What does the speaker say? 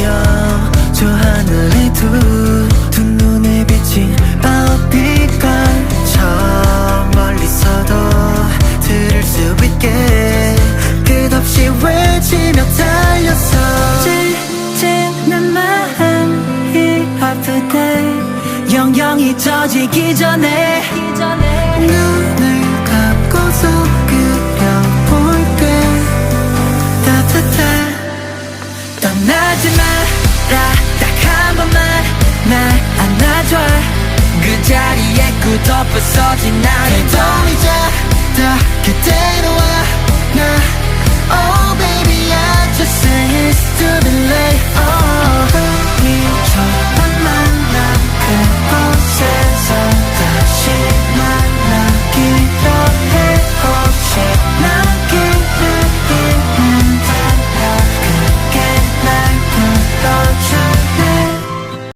뛰어 저 하늘에 두두 눈에 비친 바오빛깔 저 멀리서도 들을 수 있게 끝없이 외치며 달렸어 찢는 마음이 아프대 영영 잊혀지기 전에 울지 마라. 딱 한 번만 날 안아줘. 그 자리에 굳어 부서진 나를 더